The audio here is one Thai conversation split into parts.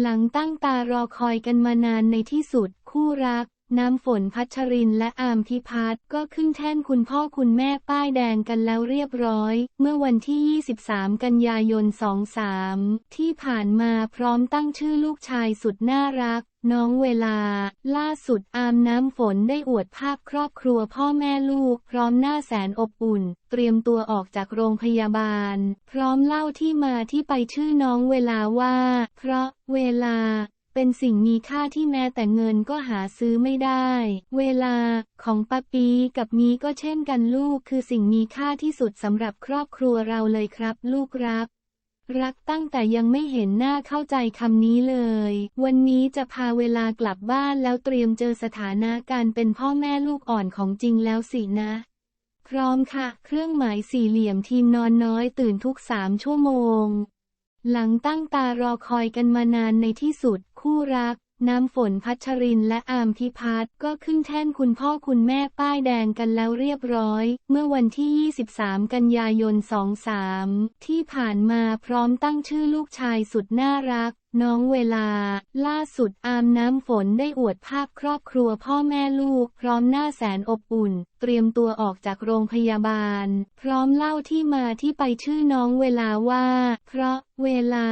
หลังตั้งตารอคอยกันมานานในที่สุดคู่รัก น้ำฝนพัชรินและอามพิพัฒน์ก็ขึ้นแท่นคุณพ่อคุณแม่ป้ายแดงกันแล้วเรียบร้อย เมื่อวันที่ 23 กันยายน 23 ที่ผ่านมาพร้อมตั้งชื่อลูกชายสุดน่ารัก น้องเวลา ล่าสุดอามน้ำฝนได้อวดภาพครอบครัวพ่อแม่ลูก พร้อมหน้าแสนอบอุ่น เตรียมตัวออกจากโรงพยาบาล พร้อมเล่าที่มาที่ไปชื่อน้องเวลาว่า เพราะเวลา เป็นสิ่งมีค่าที่แม้แต่เงินก็หาซื้อไม่ได้ เวลาของปาปีกับมีก็เช่นกันลูกคือสิ่งมีค่าที่สุดสำหรับครอบครัวเราเลยครับ ลูกรัก รักตั้งแต่ยังไม่เห็นหน้าเข้าใจคำนี้เลย วันนี้จะพาเวลากลับบ้านแล้วเตรียมเจอสถานะการเป็นพ่อแม่ลูกอ่อนของจริงแล้วสินะพร้อมค่ะ เครื่องหมายสี่เหลี่ยมทีมนอนน้อยตื่นทุกสามชั่วโมง หลังตั้งตารอคอยกันมานานในที่สุดคู่รัก น้ำฝนพัชรินและอามพิพัฒน์ก็ขึ้นแท่นคุณพ่อคุณแม่ป้ายแดงกันแล้วเรียบร้อย เมื่อวันที่ 23 กันยายน 23 ที่ผ่านมาพร้อมตั้งชื่อลูกชายสุดน่ารัก น้องเวลา ล่าสุดอามน้ำฝนได้อวดภาพครอบครัวพ่อแม่ลูก พร้อมหน้าแสนอบอุ่น เตรียมตัวออกจากโรงพยาบาล พร้อมเล่าที่มาที่ไปชื่อน้องเวลาว่า เพราะเวลา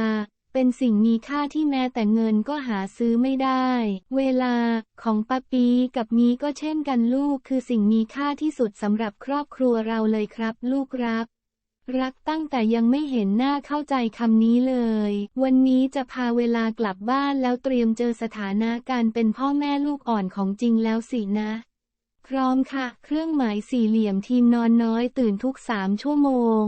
เป็นสิ่งมีค่าที่แม้แต่เงินก็หาซื้อไม่ได้ เวลาของปาปีกับมีก็เช่นกันลูกคือสิ่งมีค่าที่สุดสำหรับครอบครัวเราเลยครับ ลูกรัก รักตั้งแต่ยังไม่เห็นหน้าเข้าใจคำนี้เลย วันนี้จะพาเวลากลับบ้านแล้วเตรียมเจอสถานะการเป็นพ่อแม่ลูกอ่อนของจริงแล้วสินะพร้อมค่ะ เครื่องหมายสี่เหลี่ยมทีมนอนน้อยตื่นทุกสามชั่วโมง